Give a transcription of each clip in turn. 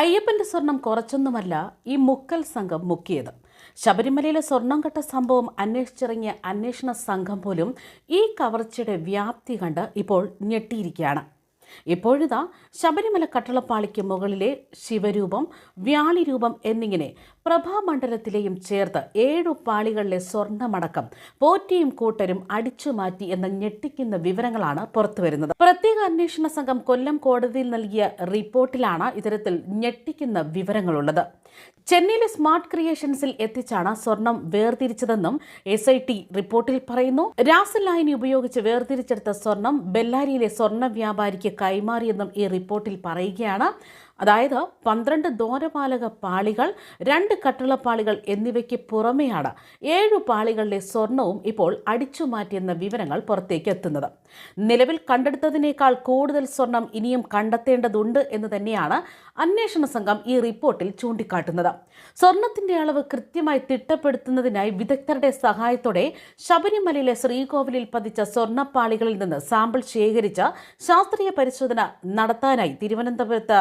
അയ്യപ്പന്റെ സ്വർണം കുറച്ചൊന്നുമല്ല ഈ മുക്കൽ സംഘം മുക്കിയത്. ശബരിമലയിലെ സ്വർണം കെട്ട സംഭവം അന്വേഷിച്ചിറങ്ങിയ അന്വേഷണ സംഘം പോലും ഈ കവർച്ചയുടെ വ്യാപ്തി കണ്ട് ഇപ്പോൾ ഞെട്ടിയിരിക്കുകയാണ്. ഇപ്പോഴിതാ ശബരിമല കട്ടളപ്പാളിക്ക് മുകളിലെ ശിവരൂപം വ്യാളിരൂപം എന്നിങ്ങനെ പ്രഭാമണ്ഡലത്തിലെയും ചേർത്ത് ഏഴു പാളികളിലെ സ്വർണമടക്കം പോറ്റിയും കൂട്ടരും അടിച്ചുമാറ്റി എന്ന ഞെട്ടിക്കുന്ന വിവരങ്ങളാണ് പുറത്തുവരുന്നത്. പ്രത്യേക അന്വേഷണ സംഘം കൊല്ലം കോടതിയിൽ നൽകിയ റിപ്പോർട്ടിലാണ് ഇത്തരത്തിൽ ഞെട്ടിക്കുന്ന വിവരങ്ങളുള്ളത്. ചെന്നൈയിലെ സ്മാർട്ട് ക്രിയേഷൻസിൽ എത്തിച്ചാണ് സ്വർണം വേർതിരിച്ചതെന്നും എസ് ഐ ടി റിപ്പോർട്ടിൽ പറയുന്നു. രാസലായനി ഉപയോഗിച്ച് വേർതിരിച്ചെടുത്ത സ്വർണം ബെല്ലാരിയിലെ സ്വർണ വ്യാപാരിക്ക് കൈമാറിയെന്നും ഈ റിപ്പോർട്ടിൽ പറയുകയാണ്. അതായത് പന്ത്രണ്ട് ദോരപാലക പാളികൾ രണ്ട് കട്ടിളപ്പാളികൾ എന്നിവയ്ക്ക് പുറമെയാണ് ഏഴു പാളികളുടെ സ്വർണവും ഇപ്പോൾ അടിച്ചു മാറ്റിയെന്ന വിവരങ്ങൾ പുറത്തേക്ക് എത്തുന്നത്. നിലവിൽ കണ്ടെടുത്തതിനേക്കാൾ കൂടുതൽ സ്വർണം ഇനിയും കണ്ടെത്തേണ്ടതുണ്ട് എന്ന് തന്നെയാണ് അന്വേഷണ സംഘം ഈ റിപ്പോർട്ടിൽ ചൂണ്ടിക്കാട്ടുന്നത്. സ്വർണത്തിന്റെ അളവ് കൃത്യമായി തിട്ടപ്പെടുത്തുന്നതിനായി വിദഗ്ധരുടെ സഹായത്തോടെ ശബരിമലയിലെ ശ്രീകോവിലിൽ പതിച്ച സ്വർണപ്പാളികളിൽ നിന്ന് സാമ്പിൾ ശേഖരിച്ച് ശാസ്ത്രീയ പരിശോധന നടത്താനായി തിരുവനന്തപുരത്ത്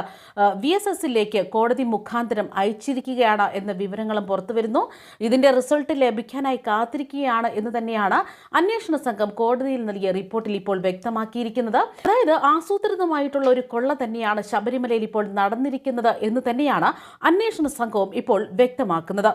വി എസ് എസിലേക്ക് കോടതി മുഖാന്തരം അയച്ചിരിക്കുകയാണ് എന്ന വിവരങ്ങളും പുറത്തുവരുന്നു. ഇതിന്റെ റിസൾട്ട് ലഭിക്കാനായി കാത്തിരിക്കുകയാണ് എന്ന് തന്നെയാണ് അന്വേഷണ സംഘം കോടതിയിൽ നൽകിയ റിപ്പോർട്ടിൽ ഇപ്പോൾ വ്യക്തമാക്കിയിരിക്കുന്നത്. അതായത് ആസൂത്രിതമായിട്ടുള്ള ഒരു കൊള്ള തന്നെയാണ് ശബരിമലയിൽ ഇപ്പോൾ നടന്നിരിക്കുന്നത് എന്ന് തന്നെയാണ് അന്വേഷണ സംഘവും ഇപ്പോൾ വ്യക്തമാക്കുന്നത്.